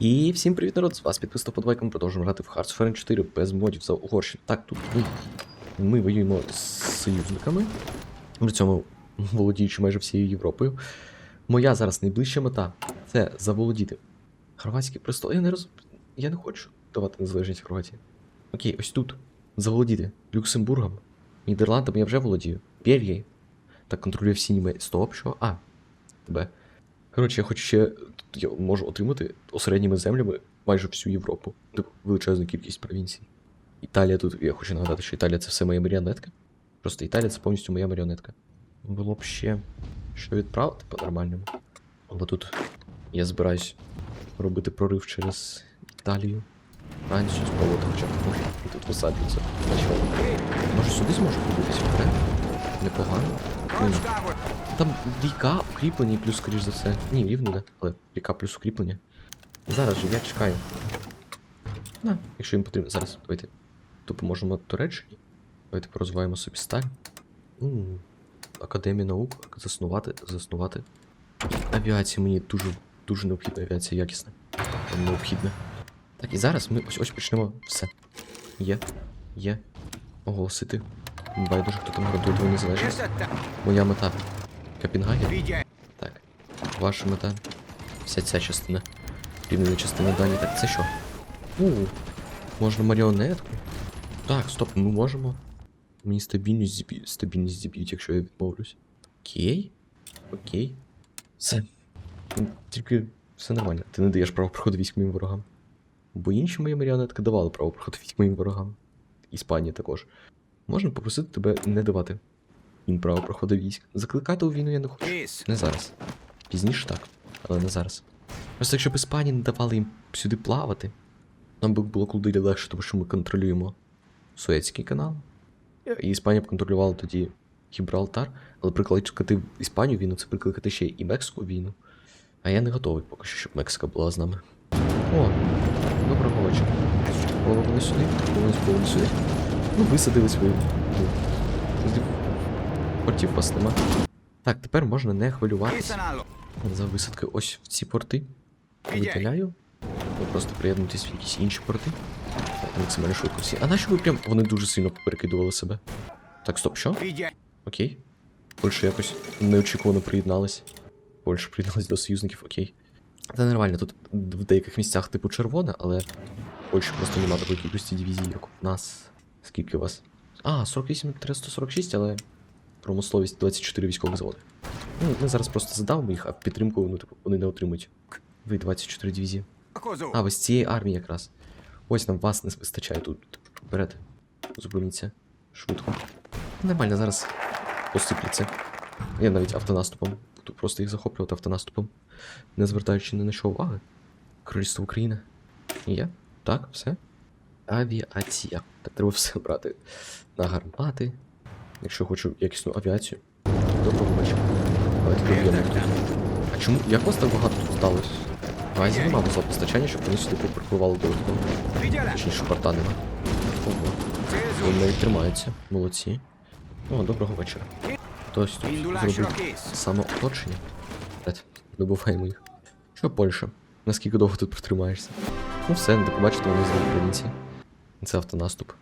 І всім привіт, народ! З вас підписав подвайка, ми продовжуємо грати в Hearts Iron 4 без модів за Угорщину. Так, тут ми, ми воюємо з союзниками, при цьому володіючи майже всією Європою. Моя зараз найближча мета це заволодіти Хорватський престол. Я не роз... Я не хочу давати незалежність Хорватії. Окей, ось тут. Заволодіти Люксембургом, Нідерландами я вже володію. Бельгією. Так контролює всі німе. Стоп, що? А, тебе. Коротше, я хочу ще. Я можу отримати осередніми землями майже всю Європу. Величезну кількість провінцій. Італія тут, я хочу нагадати, що Італія це все моя маріонетка. Просто Італія це повністю моя маріонетка. Було б ще що відправити по-нормальному. Бо тут я збираюсь робити прорив через Італію. Францію, спробувати хоча б може. І тут висаджується. Може сюди зможу пробитися вперед? Непогано. Там ріка, укріплення плюс, скоріш за все. Ні, рівно не, але ріка плюс укріплення. Зараз же я чекаю. На, якщо їм потрібно. Зараз, давайте допоможемо Туреччині. Давайте порозвиваємо собі сталь. М, Академія наук, заснувати, заснувати. Авіація мені дуже, дуже необхідна, авіація якісна. Необхідна. Так, і зараз ми ось ось почнемо все. Є. Є. Оголосити. Байдуже, хто там твою незалежність. Моя мета. Копенгаген? Так. Ваша мета. Вся ця частина. Рівнена частина дані. Так, це що? У, можна маріонетку. Так, стоп, ми можемо. Мені стабільність зіб'ють, стабільність зіб'ють, якщо я відмовлюсь. Окей. Окей. Все. Тільки все нормально. Ти не даєш право проходу військ моїм ворогам. Бо інші мої маріонетки давали право проходу військ моїм ворогам. Іспанія також. Можна попросити тебе не давати їм право проходу військ. Закликати у війну я не хочу. Не зараз. Пізніше так, але не зараз. Просто якщо б Іспанії не давали їм сюди плавати, нам би було куди легше, тому що ми контролюємо Суецький канал. І Іспанія б контролювала тоді Гібралтар, але прикликати в Іспанію війну це прикликати ще і Мексику війну. А я не готовий поки що, щоб Мексика була з нами. О, доброго вечора. Головали сюди, головали сюди. Ну, висадили свої. Портів вас нема. Так, тепер можна не хвилюватися за висадки ось в ці порти. Виділяю. Ви просто приєднуйтесь в якісь інші порти. Так, Максимально швидко всі. А нащо ви прям. Вони дуже сильно перекидували себе. Так, стоп, що? Окей. Польща якось неочікувано приєдналась. Польща приєдналась до союзників, окей. Це нормально, тут в деяких місцях типу червона, але Польщі просто немає такої кількості дивізій, як у нас. Скільки у вас? А, 48 346, але промисловість 24 військових заводи. Ну, ми зараз просто задавимо їх, а підтримку ну, типу, вони не отримують. Ви 24 дивізії. А, ви з цієї армії якраз. Ось нам вас не вистачає тут. Вперед. Зупиніться. Швидко. Нормально, зараз посипляться. Я навіть автонаступом. Буду просто їх захоплювати автонаступом. Не звертаючи ні на що уваги. Королівство України. І я? Так, все. Авіація. Так, треба все брати на гармати. Якщо хочу якісну авіацію. Доброго вечора. Давайте доб'ємо. А чому? Як вас так багато тут здалось? В Азії нема вузла постачання, щоб вони сюди припаркували додатково. Точніше, порта нема. Ого. Вони навіть тримаються. Молодці. О, доброго вечора. Хтось тут зробив самооточення. Блять, добуваємо їх. Що Польща? Наскільки довго тут протримаєшся? Ну все, не побачите, вони знову провінції. Це автонаступ.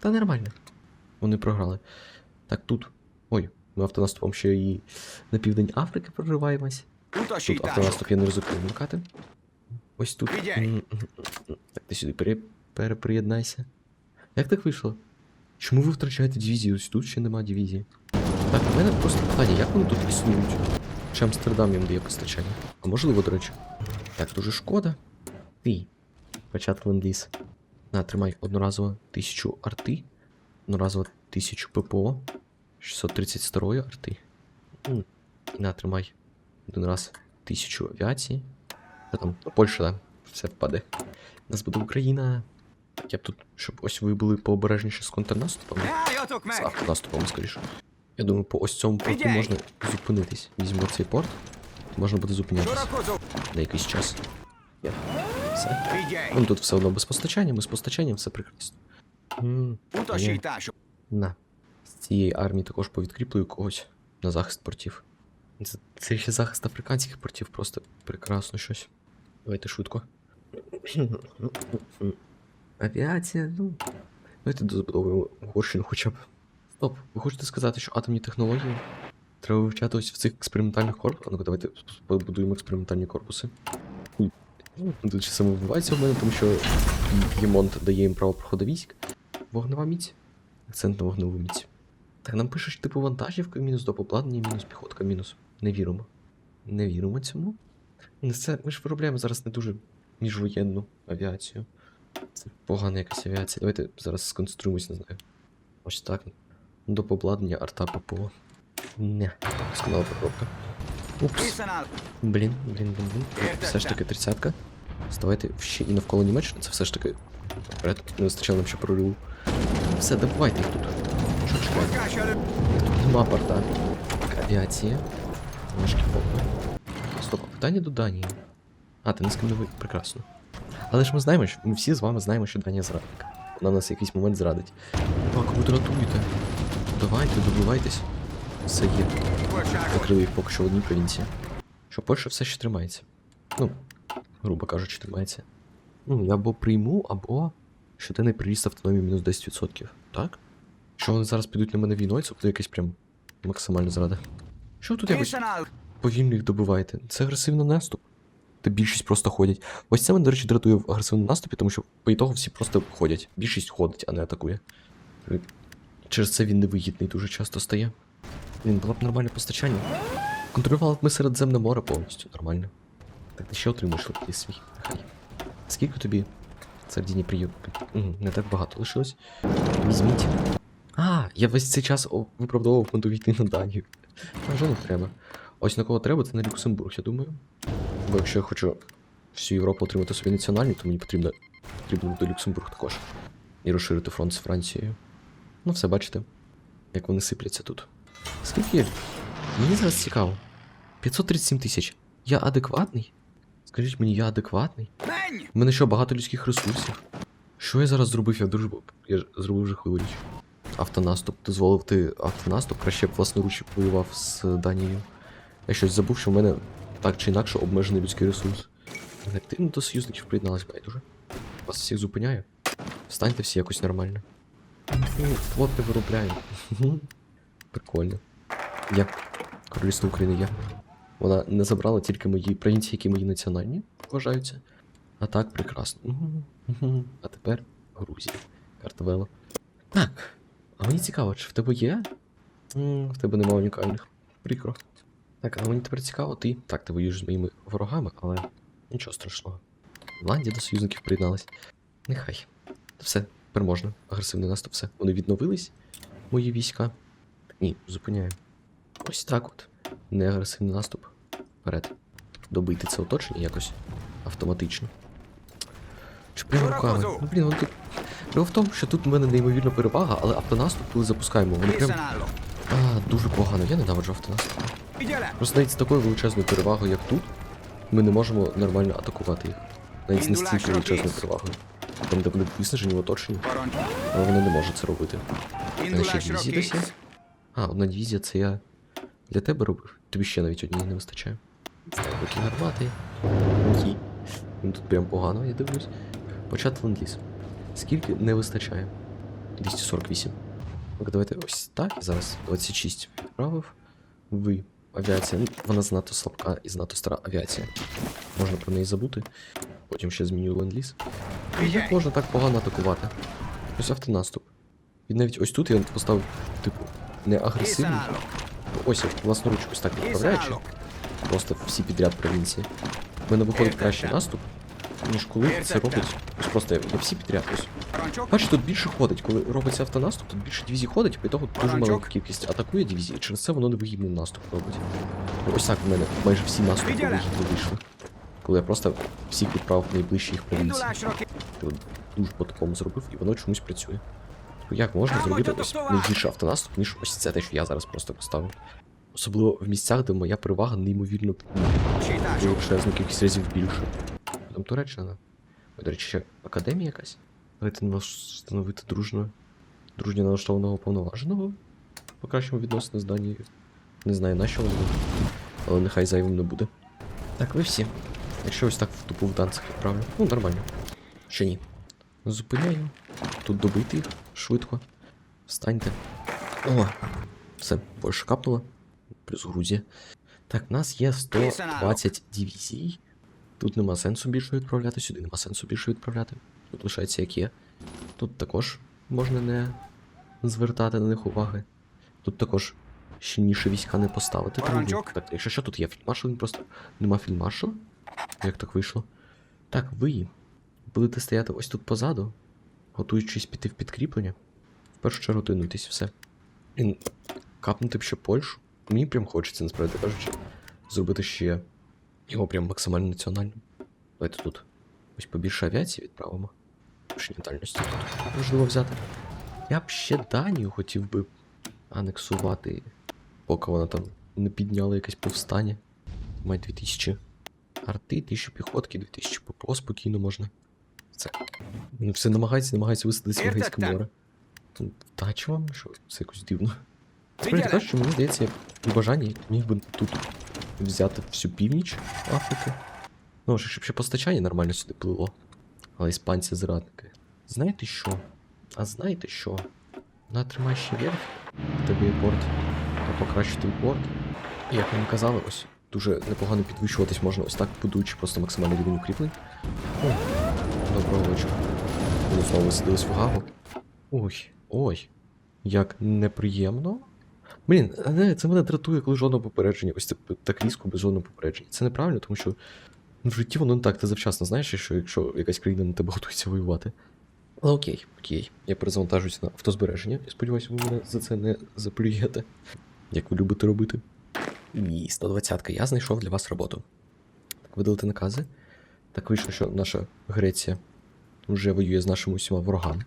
Та нормально. Вони програли. Так, тут. Ой, ми автонаступом ще і на південь Африки прориваємось. Тут автонаступ я не ризикую вмикати. Ось тут. Так, ти сюди пере... переприєднайся. Як так вийшло? Чому ви втрачаєте дивізію? Ось тут ще нема дивізії. Так, у мене просто питання, як вони тут існують? Чи Амстердам їм дає постачання? А можливо, до речі. Так, дуже шкода. Ти. Початку ленд-ліз. На, тримай одноразово 1000 арти. Одноразово 1000 ППО. 630 старої арти. М, І на, тримай. Один раз 1000 авіації. Та там, Польща, да. Все впаде. У нас буде Україна. Я б тут, щоб ось ви були пообережніше з контрнаступом. З автонаступом, скоріше. Я думаю, по ось цьому порту можна зупинитись. Візьмемо цей порт. Можна буде зупинятися на якийсь час. Все. Ну тут все одно без постачання, без постачання все прекрасно. М. На. З цієї армії також повідкріплюю когось на захист портів. Це, це ще захист африканських портів, просто прекрасно щось. Давайте швидко. Авіація, ну. Давайте дозбудовуємо Угорщину хоча б. Стоп, ви хочете сказати, що атомні технології треба вивчати ось в цих експериментальних корпусах? Ну, давайте побудуємо експериментальні корпуси. Тут ще в мене, тому що П'ємонт дає їм право проходу військ. Вогнева міць. Акцент на вогневу міць. Так нам пишеш, типу, вантажівка мінус до обладнання, мінус піхотка, мінус. Не віримо. Не віримо цьому. Це, ми ж виробляємо зараз не дуже міжвоєнну авіацію. Це погана якась авіація. Давайте зараз сконцентруємось, не знаю. Ось так. До обладнання арта ППО. Не, сказала поробка. Упс. Блін, блін, блін, блін. Все ж таки тридцятка. Ставайте ще і навколо Німеччини, це все ж таки. Вперед, не вистачало нам ще прориву. Все, добувайте їх тут. Нема порта. Авіація. Важкі попи. Стоп, а питання до Данії. А, ти не ви. Прекрасно. Але ж ми знаємо, що ми всі з вами знаємо, що Данія зрадник. Вона нас якийсь момент зрадить. Так, ви дратуєте. Давайте, добивайтесь. Все є. Закрили їх поки що в одній провінції. Що Польща все ще тримається. Ну, грубо кажучи, тримається. Ну, я або прийму, або щоденний приріст автономії мінус 10%. Так? Що вони зараз підуть на мене війною, це буде якась прям максимальна зрада. Що тут якось повільно їх добиваєте? Це агресивний наступ. Та більшість просто ходять. Ось це мене, до речі, дратує в агресивному наступі, тому що по ітогу всі просто ходять. Більшість ходить, а не атакує. Через це він невигідний дуже часто стає. Він було б нормальне постачання. Контролювали б ми Середземне море повністю, нормально. Так ти ще отримуєш легкий свій. Нехай. Скільки тобі Сардіні? Угу, не так багато лишилось. Візьміть. Я весь цей час виправдовував пункту на Данію. А вже не треба. Ось на кого треба, це на Люксембург, я думаю. Бо якщо я хочу всю Європу отримати собі національну, то мені потрібно потрібно буде Люксембург також. І розширити фронт з Францією. Ну, все бачите, як вони сипляться тут. Скільки? Мені зараз цікаво. 537 тисяч. Я адекватний? Скажіть мені, я адекватний? У мене що, багато людських ресурсів? Що я зараз зробив? Я дуже. б- Я ж зробив жахливу річ. Автонаступ. Дозволив ти автонаступ, краще б власноруч воював з Данією. Я щось забув, що в мене так чи інакше обмежений людський ресурс. Активно до союзників приєдналась байдуже. Вас всіх зупиняю. Встаньте всі якось нормально. Ну, Флот не виробляє. Прикольно. Як Королівство України є. Вона не забрала тільки мої провінції, які мої національні вважаються. А так, прекрасно. А тепер Грузія. Картавела. Так. Мені цікаво, чи в тебе є? М, В тебе нема унікальних. Прикро. Так, а мені тепер цікаво, ти. Так, ти воюєш з моїми ворогами, але нічого страшного. Ірландія до союзників приєдналась. Нехай. Все, тепер можна. Агресивний наступ, все. Вони відновились, мої війська. Ні, зупиняю. Ось так от. Не агресивний наступ. Вперед. Добити це оточення якось автоматично. Чи прямо руками? Ну блін, вони тут. Справа в тому, що тут в мене неймовірна перевага, але автонаступ, коли запускаємо, вони прям. А, дуже погано, я ненавиджу автонаступ. Просто навіть з такою величезною перевагою, як тут, ми не можемо нормально атакувати їх. Навіть з настільки величезною перевагою. Там, де вони виснажені в оточенні, але вони не можуть це робити. Мене ще дивізії десь є? А, одна дивізія це я для тебе робив. Тобі ще навіть однієї не вистачає. Такі гармати. Ні. Ну, Тут прям погано, я дивлюсь. Почати ленд-ліз. Скільки не вистачає? 248. Так, давайте ось так. Зараз 26 відправив. Ви. Авіація. Ну, вона занадто слабка і занадто стара авіація. Можна про неї забути. Потім ще зміню ленд-ліз. Як можна так погано атакувати? Ось автонаступ. І навіть ось тут я поставив, типу, не агресивний. Ось я власноруч ось так відправляючи. Просто всі підряд провінції. У мене виходить кращий наступ, ніж коли це робить. Ось просто я, всі підряд. Ось. Бачиш, тут більше ходить. Коли робиться автонаступ, тут більше дивізій ходить, по того дуже маленька кількість атакує дивізії, через це воно невигідний наступ робить. Ось так в мене майже всі наступи вигідно вийшли. Коли я просто всіх відправив найближчі їх провінції. Дуже по такому зробив, і воно чомусь працює. Як можна зробити ось найгірший автонаступ, ніж ось це те, що я зараз просто поставив. Особливо в місцях, де моя перевага неймовірно величезну кількість разів більше. Там Туреччина. Ой, До речі, ще академія якась. Давайте нас встановити дружно. Дружньо налаштованого повноваженого. Покращимо відносини з Данією. Не знаю на що воно, але нехай зайвим не буде. Так, ви всі. Якщо ось так в тупу в танцях відправлю. Ну, нормально. Ще ні. Зупиняю. Тут добити їх швидко. Встаньте. О! Все, Польща капнула. Плюс Грузія. Так, в нас є 120 дивізій. Тут нема сенсу більше відправляти, сюди нема сенсу більше відправляти. Тут лишається як є. Тут також можна не звертати на них уваги. Тут також щільніше війська не поставити. Так, якщо що, тут є фільмаршал, він просто нема фільмаршала. Як так вийшло? Так, ви будете стояти ось тут позаду, готуючись піти в підкріплення. В першу чергу тренуйтесь все. І капнути б ще Польщу. Мені прям хочеться, насправді кажучи, зробити ще його прям максимально національним. Давайте тут ось побільше авіації відправимо. Більше дальності тут можливо взяти. Я б ще Данію хотів би анексувати, поки вона там не підняла якесь повстання. Має 2000 арти, 1000 піхотки, 2000 ППО спокійно можна. Це. Вони все намагаються, намагаються висадитися в Егейське море. Ну, вам, що це якось дивно. Справді кажучи, мені здається, я при бажанні міг би тут взяти всю північ Африки. Ну, щоб ще постачання нормально сюди плило. Але іспанці зрадники. Знаєте що? А знаєте що? На тримай ще вверх, в тебе є порт, та покращити порт. І як мені казали, ось дуже непогано підвищуватись можна ось так, будуючи просто максимальний рівень укріплень. О, доброго вечора. Вони знову висадились в Гагу. Ой, ой, як неприємно. Блін, а не, це мене дратує, коли жодного попередження. Ось це так різко без жодного попередження. Це неправильно, тому що в житті воно не так, ти завчасно знаєш, що якщо якась країна на тебе готується воювати. Але окей, окей. Я перезавантажуюся на автозбереження. Я сподіваюся, ви мене за це не заплюєте. Як ви любите робити. І 120 я знайшов для вас роботу. Так, видалити накази. Так вийшло, що наша Греція вже воює з нашими усіма ворогами.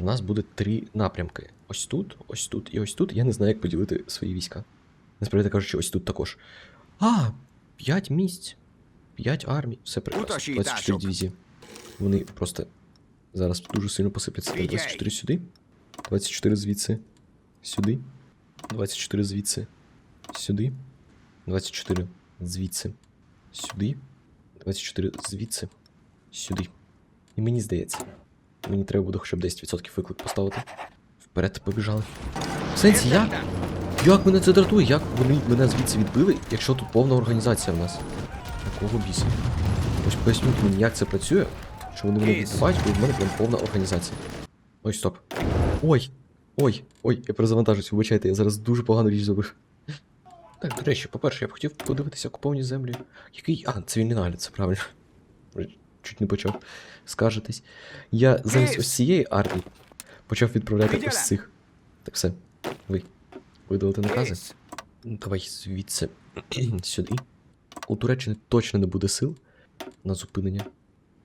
І в нас буде три напрямки: ось тут, ось тут і ось тут. Я не знаю, як поділити свої війська. Насправді кажучи, ось тут також. А, 5 місць, 5 армій, все прекрасно. 24 дивізії. Вони просто зараз дуже сильно посипляться. 24 сюди, 24 звідси, сюди, 24 звідси, сюди, 24 звідси, сюди, 24 звідси, сюди. І мені здається, мені треба буде хоча б 10% виклик поставити. Вперед побіжали. В сенсі, як? Як мене це дратує? Як вони мене звідси відбили, якщо тут повна організація в нас? Якого біса? Ось поясніть мені, як це працює, що вони мене відбивають, коли в мене прям повна організація. Ой, стоп. Ой! Ой, ой, я перезавантажуюсь, вибачайте, я зараз дуже погану річ зробив. Так, до речі, по-перше, я б хотів подивитися окуповані землі. Який. А, цивільний нагляд, це правильно. Чуть не почав скаржитись. Я замість ось цієї армії почав відправляти ось цих. Так все. Ви. Видалити накази? Ну, Давай звідси сюди. У Туреччини точно не буде сил на зупинення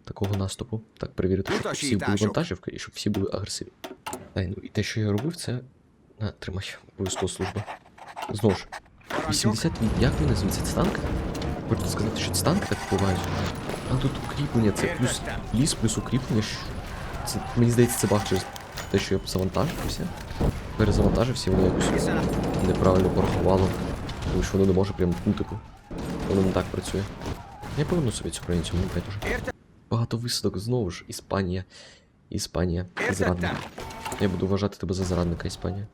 такого наступу. Так, перевірити, щоб у Уточніть, всіх були вантажівки і щоб всі були агресивні. Ай, ну і те, що я робив, це. На, тримай, обов'язково служба. Знову ж, 80 Як вони звідси? Це танк? Хочу сказати, що це танки так впливають. А тут укріплення, це плюс ліс, плюс укріплення. Це, мені здається, це баг через те, що я завантажився. Перезавантажився, воно якось неправильно порахувало. Тому що воно не може прям, ну типу, воно не так працює. Я поверну собі цю країну, мені байдуже. Багато висадок знову ж, Іспанія. Іспанія. Зрадник. Я буду вважати тебе за зрадника, Іспанія.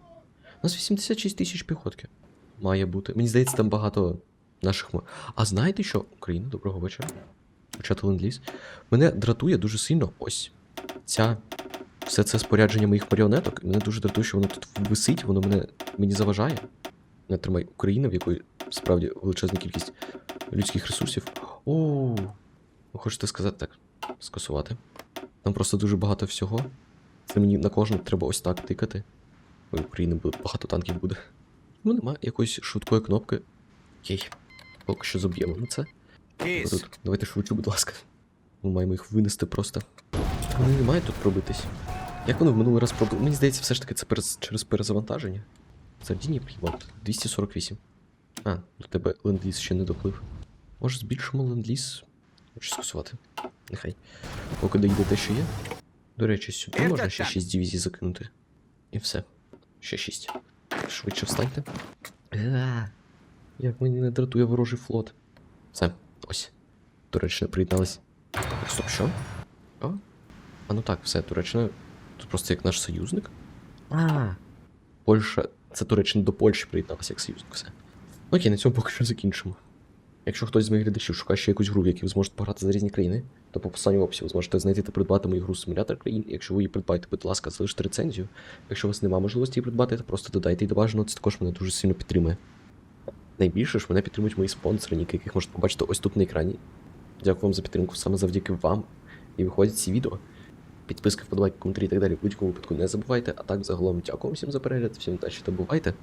У нас 86 тисяч піхотки. Має бути. Мені здається, там багато наших. А знаєте що? Україна, доброго вечора. Почати ленд-ліз. Мене дратує дуже сильно ось ця. Все це спорядження моїх маріонеток. Мене дуже дратує, що воно тут висить, воно мене мені заважає. Не тримай Україна, в якої справді величезна кількість людських ресурсів. О, ви хочете сказати так? Скасувати. Там просто дуже багато всього. Це мені на кожен треба ось так тикати. Ой, буде багато танків буде. Ну, немає якоїсь швидкої кнопки. Окей. Поки що заб'ємо на це. Кейс. Давайте швидше, будь ласка. Ми маємо їх винести просто. Вони не мають тут пробитись. Як вони в минулий раз пробили? Мені здається, все ж таки це перез... через перезавантаження. Сардінія Плівот. 248. А, до тебе ленд-ліз ще не доплив. Може збільшимо ленд-ліз? Хочу скасувати. Нехай. Поки доїде те, що є. До речі, сюди можна ще 6 дивізій закинути. І все. Ще 6. Швидше встаньте. Як мені не дратує ворожий флот. Все, ось. Туреччина приєдналась. Стоп, що? О? А ну так, все, Туреччина. Тут просто як наш союзник. А. Польща. Це Туреччина до Польщі приєдналася як союзник, все. Окей, на цьому поки що закінчимо. Якщо хтось з моїх глядачів шукає ще якусь гру, в якій ви зможете пограти за різні країни, то по посиланню в описі ви зможете знайти та придбати мою гру симулятор країн. Якщо ви її придбаєте, будь ласка, залиште рецензію. Якщо у вас немає можливості її придбати, то просто додайте її до це також мене дуже сильно підтримує. Найбільше ж мене підтримують мої спонсори, яких можете побачити ось тут на екрані. Дякую вам за підтримку, саме завдяки вам. І виходять ці відео. Підписки, вподобайки, коментарі і так далі. В будь-якому випадку не забувайте. А так, загалом, дякую всім за перегляд, всім удачі та бувайте.